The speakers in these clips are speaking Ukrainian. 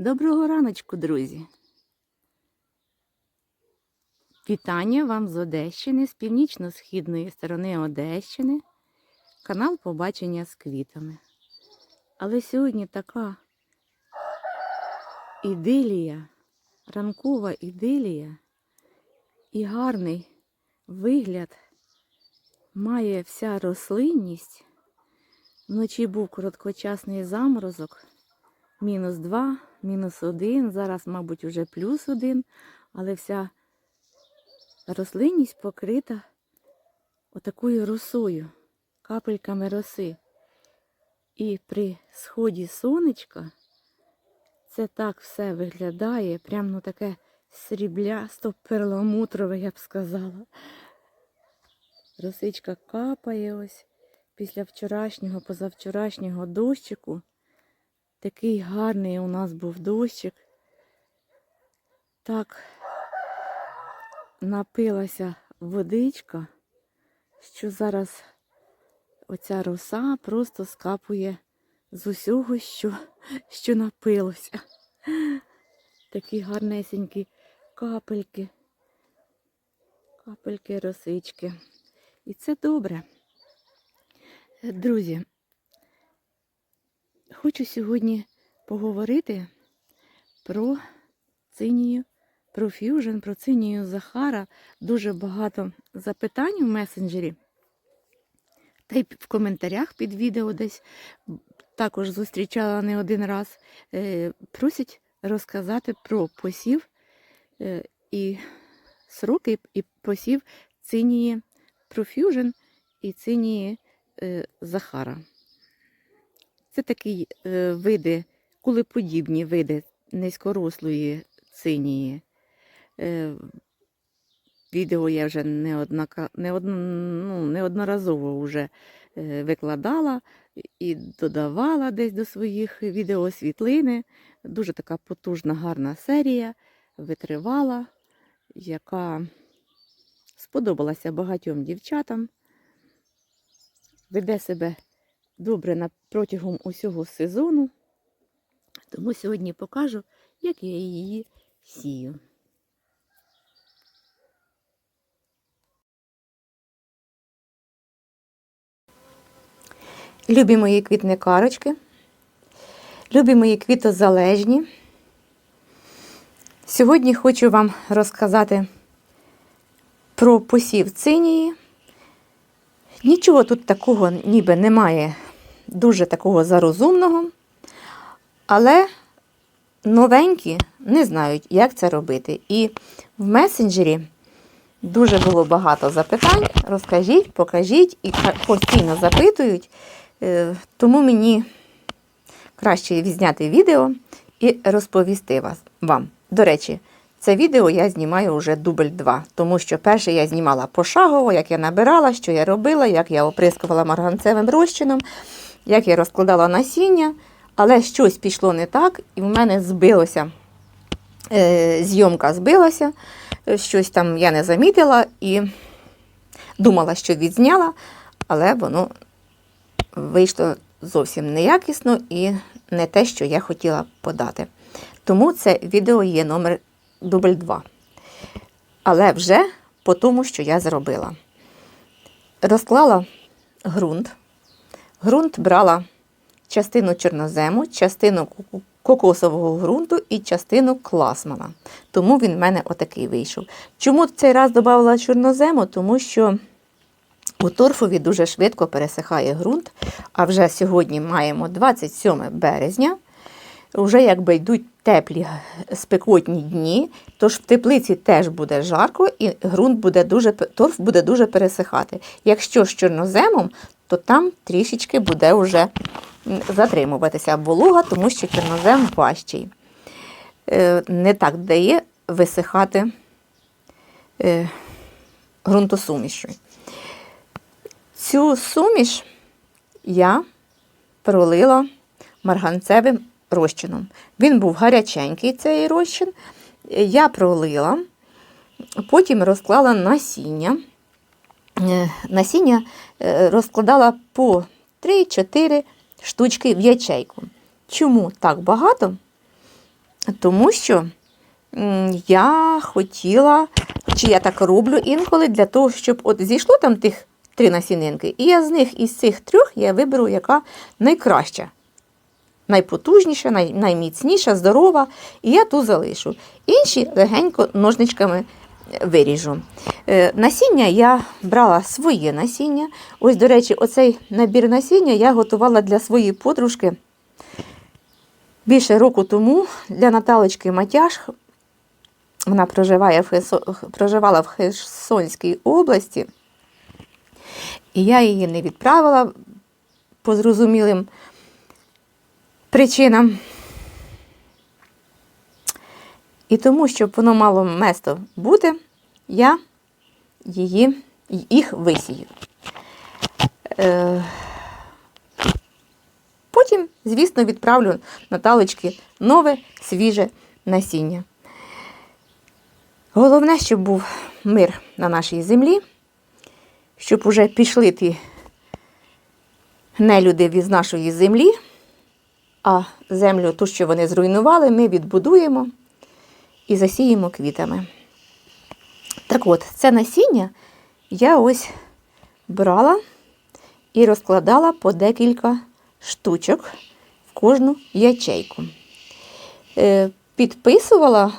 Доброго раночку, друзі! Вітання вам з Одещини, з північно-східної сторони Одещини, канал Побачення з квітами. Але сьогодні така ідилія, ранкова ідилія і гарний вигляд має вся рослинність. Вночі був короткочасний заморозок. Мінус 2, мінус 1, зараз, мабуть, уже плюс 1, але вся рослинність покрита отакою росою, капельками роси. І при сході сонечка це так все виглядає, прям ну таке сріблясто перламутрове, я б сказала. Росичка капає ось після вчорашнього, позавчорашнього дощику. Такий гарний у нас був дощик. Так напилася водичка, що зараз оця роса просто скапує з усього, що, що напилося. Такі гарнесенькі капельки, капельки росички. І це добре. Друзі, Хочу сьогодні поговорити про цинію, про ф'южн, про цинію Захара. Дуже багато запитань в месенджері. Та й в коментарях під відео десь також зустрічала не один раз. Е, Просять розказати про посів е, і сроки, і посів цинії Profusion і цинії е, Захара. Це такі е, види, кулеподібні види низькорослої цинії. Е, відео я вже неоднака, неодно, ну, неодноразово вже е, викладала і додавала десь до своїх відео світлини. Дуже така потужна, гарна серія, витривала, яка сподобалася багатьом дівчатам. Веде себе добре протягом усього сезону. Тому сьогодні покажу, як я її сію. Любі мої квітникарочки, любі мої квітозалежні. Сьогодні хочу вам розказати про посів цинії. Нічого тут такого ніби немає дуже такого зарозумного, але новенькі не знають, як це робити. І в месенджері дуже було багато запитань. Розкажіть, покажіть і постійно запитують, Е, тому мені краще відзняти відео і розповісти вас, вам. До речі, це відео я знімаю вже дубль 2, тому що перше я знімала пошагово, як я набирала, що я робила, як я оприскувала марганцевим розчином, як я розкладала насіння, але щось пішло не так, і в мене збилося, е, зйомка збилася, щось там я не замітила і думала, що відзняла, але воно вийшло зовсім неякісно і не те, що я хотіла подати. Тому це відео є номер дубль 2. Але вже по тому, що я зробила. Розклала ґрунт. Ґрунт брала частину чорнозему, частину кокосового ґрунту і частину класмана. Тому він в мене отакий вийшов. Чому цей раз додала чорнозему? Тому що у торфові дуже швидко пересихає ґрунт, а вже сьогодні маємо 27 березня. Вже якби йдуть теплі спекотні дні, тож в теплиці теж буде жарко і ґрунт буде дуже, торф буде дуже пересихати. Якщо з чорноземом, то там трішечки буде вже затримуватися волога, тому що чорнозем важчий. Е, не так дає висихати е, ґрунтосумішю. Цю суміш я пролила марганцевим розчином. Він був гаряченький, цей розчин. Я пролила, потім розклала насіння. Е, насіння е, розкладала по 3-4 штучки в ячейку. Чому так багато? Тому що я хотіла, чи я так роблю інколи, для того, щоб от зійшло там тих три насінинки, і я з них із цих трьох я виберу, яка найкраща, найпотужніша, най, найміцніша, здорова, і я ту залишу. Інші легенько ножничками виріжу. Е, Насіння я брала своє насіння. Ось, до речі, оцей набір насіння я готувала для своєї подружки більше року тому для Наталочки Матяш. Вона проживає в Херсо... проживала в Херсонській області. І я її не відправила по зрозумілим причинам. І тому, щоб воно мало место бути, я її, їх висію. Е, Потім, звісно, відправлю Наталочки нове свіже насіння. Головне, щоб був мир на нашій землі, щоб уже пішли ті нелюди від нашої землі, а землю, ту, що вони зруйнували, ми відбудуємо і засіємо квітами. Так от, це насіння я ось брала і розкладала по декілька штучок в кожну ячейку. Е, Підписувала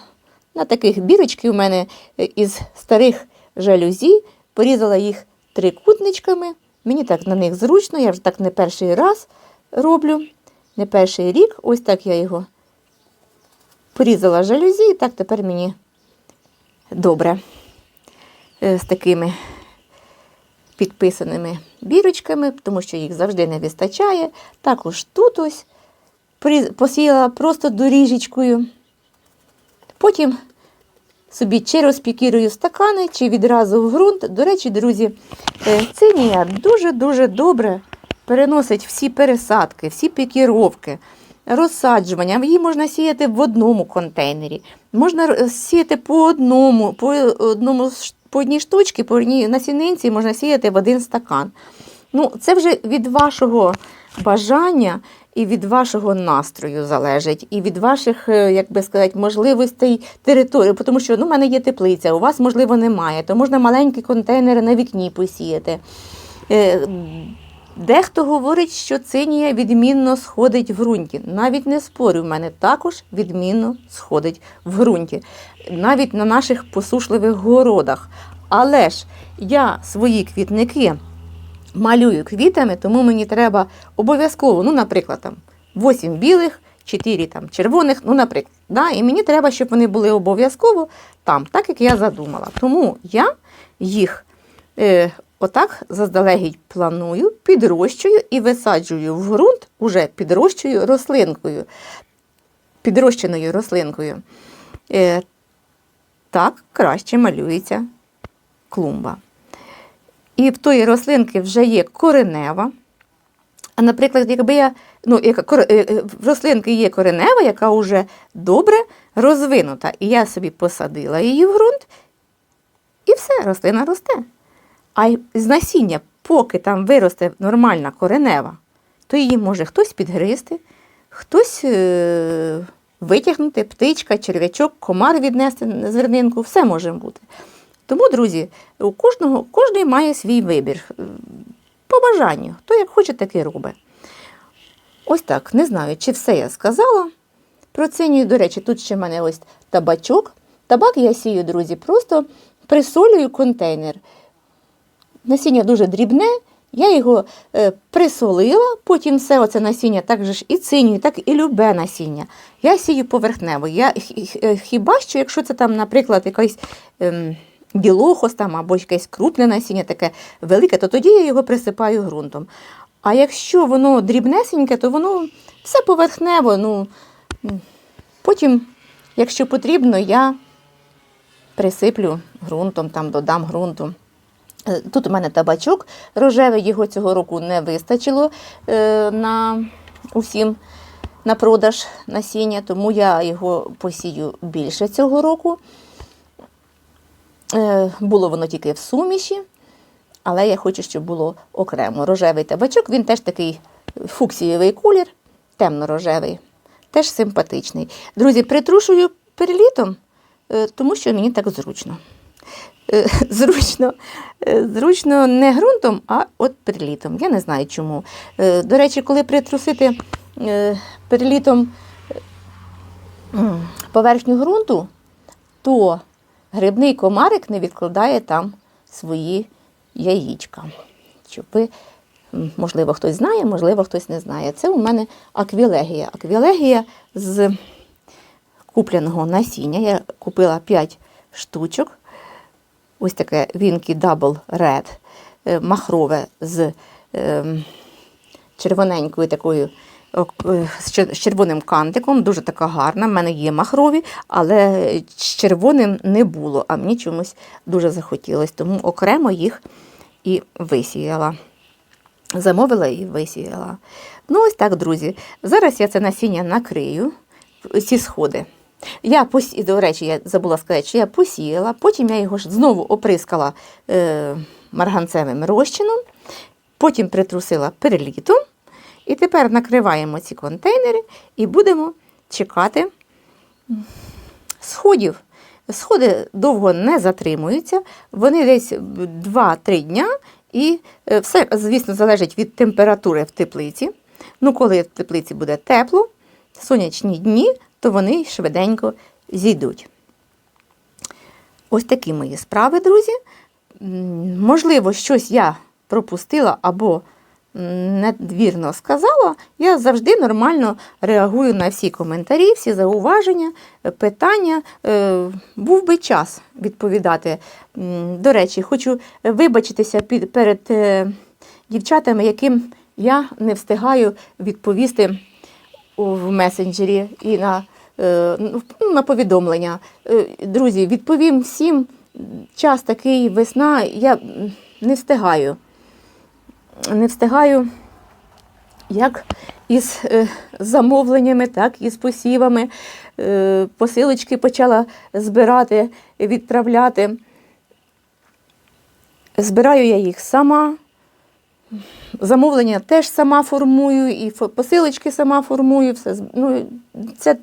на таких бірочки у мене е, із старих жалюзі, порізала їх трикутничками. Мені так на них зручно, я вже так не перший раз роблю, не перший рік. Ось так я його порізала жалюзі, і так тепер мені добре е, з такими підписаними бірочками, тому що їх завжди не вистачає. Також тут ось посіяла просто доріжечкою. Потім собі чи розпікірую стакани, чи відразу в ґрунт. До речі, друзі, е, цинія дуже-дуже добре переносить всі пересадки, всі пікіровки, розсаджування. Її можна сіяти в одному контейнері, можна сіяти по одному, по одному по одній штучці, по одній насінинці можна сіяти в один стакан. Ну, це вже від вашого бажання і від вашого настрою залежить, і від ваших, е, як би сказати, можливостей території. Тому що ну, в мене є теплиця, у вас, можливо, немає, то можна маленькі контейнери на вікні посіяти. Дехто говорить, що цинія відмінно сходить в ґрунті. Навіть не спорю, в мене також відмінно сходить в ґрунті. Навіть на наших посушливих городах. Але ж я свої квітники малюю квітами, тому мені треба обов'язково, ну, наприклад, там 8 білих, 4 там, червоних, ну, наприклад. Да? І мені треба, щоб вони були обов'язково там, так як я задумала. Тому я їх е, отак заздалегідь планую, підрощую і висаджую в ґрунт, уже підрощую рослинкою, підрощеною рослинкою. Е, так краще малюється клумба. І в тої рослинки вже є коренева. А, наприклад, якби я, ну, яка, е, е, в рослинки є коренева, яка вже добре розвинута. І я собі посадила її в ґрунт, і все, рослина росте. А й з насіння, поки там виросте нормальна коренева, то її може хтось підгризти, хтось е- витягнути, птичка, черв'ячок, комар віднести на зернинку, все може бути. Тому, друзі, у кожного, кожний має свій вибір. Е, По бажанню, хто як хоче, так і робить. Ось так, не знаю, чи все я сказала. Про цинію, до речі, тут ще в мене ось табачок. Табак я сію, друзі, просто присолюю контейнер. Насіння дуже дрібне, я його е, присолила, потім все оце насіння, так же ж і цинію, так і любе насіння. Я сію поверхнево. Я, е, хіба що, якщо це там, наприклад, якийсь ем, там, або якесь крупне насіння, таке велике, то тоді я його присипаю ґрунтом. А якщо воно дрібнесеньке, то воно все поверхнево. Ну, потім, якщо потрібно, я присиплю ґрунтом, там додам ґрунту. Е, Тут у мене табачок рожевий, його цього року не вистачило е, на усім на продаж насіння, тому я його посію більше цього року. Е, Було воно тільки в суміші, але я хочу, щоб було окремо. Рожевий табачок, він теж такий фуксієвий колір, темно-рожевий. теж симпатичний. Друзі, притрушую перелітом, тому що мені так зручно. Е, Зручно, е, зручно не ґрунтом, а от перелітом. Я не знаю чому. Е, До речі, коли притрусити перелітом поверхню ґрунту, то грибний комарик не відкладає там свої ви, м, можливо, хтось знає, можливо, хтось не знає. Це у мене аквілегія. Аквілегія з купленого насіння. Я купила 5 штучок. Ось таке Вінкі Double Red, е, махрове з ем, червоненькою такою е, з червоним кантиком, дуже така гарна. В мене є махрові, але з червоним не було, а мені чомусь дуже захотілося, тому окремо їх і висіяла. Замовила і висіяла. Ну, ось так, друзі. Зараз я це насіння накрию, ці сходи. Я посі... До речі, я забула сказати, що я посіяла, потім я його ж знову оприскала е... марганцевим розчином, потім притрусила перелітом. І тепер накриваємо ці контейнери і будемо чекати сходів. Сходи довго не затримуються, вони десь 2-3 дня, і е, все, звісно, залежить від температури в теплиці. Ну, коли в теплиці буде тепло, сонячні дні, то вони швиденько зійдуть. Ось такі мої справи, друзі. Можливо, щось я пропустила або м, недвірно сказала. Я завжди нормально реагую на всі коментарі, всі зауваження, питання. Е, Був би час відповідати. До речі, хочу вибачитися перед е, дівчатами, яким я не встигаю відповісти в месенджері і на, е, ну, на повідомлення. Е, Друзі, відповім всім. Час такий весна, я не встигаю. Не встигаю як із е, замовленнями, так і з посівами. Посилочки почала збирати, відправляти. Збираю я їх сама. Замовлення теж сама формую, і посилочки сама формую. Все. Ну, це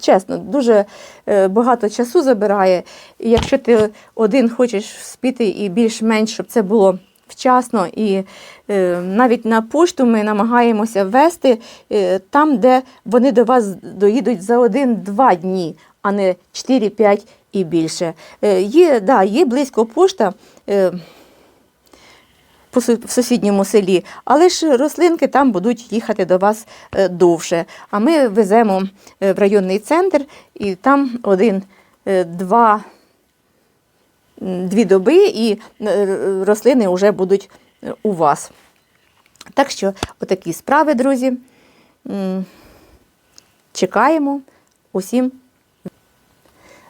чесно, дуже е, багато часу забирає. І якщо ти один хочеш спіти і більш-менш, щоб це було вчасно, і е, навіть на пошту ми намагаємося ввести е, там, де вони до вас доїдуть за один-два дні, а не 4-5 і більше. Е, є, да, є близько пошта. Е, в сусідньому селі, але ж рослинки там будуть їхати до вас е, довше. А ми веземо е, в районний центр, і там один, е, два, дві доби, і рослини вже будуть у вас. Так що, отакі справи, друзі. Чекаємо усім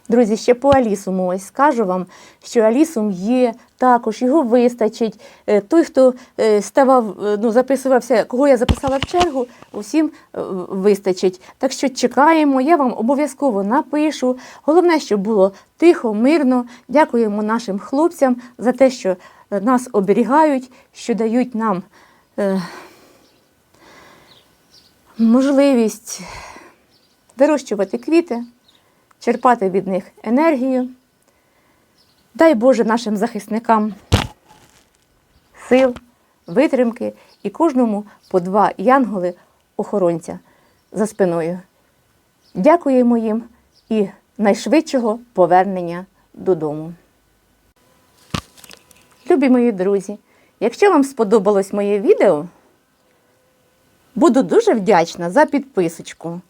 Друзі, ще по Алісуму ось скажу вам, що Алісум є також, його вистачить. Е, Той, хто е, ставав, е, ну, записувався, кого я записала в чергу, усім вистачить. Так що чекаємо, я вам обов'язково напишу. Головне, щоб було тихо, мирно. Дякуємо нашим хлопцям за те, що нас оберігають, що дають нам е, можливість вирощувати квіти черпати від них енергію. Дай Боже нашим захисникам сил, витримки і кожному по два янголи-охоронця за спиною. Дякуємо їм і найшвидшого повернення додому. Любі мої друзі, якщо вам сподобалось моє відео, буду дуже вдячна за підписочку.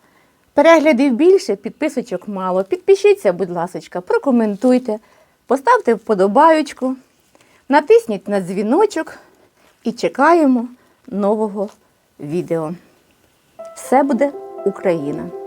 Переглядів більше, підписочок мало. Підпишіться, будь ласка, прокоментуйте, поставте вподобаючку, натисніть на дзвіночок і чекаємо нового відео. Все буде Україна!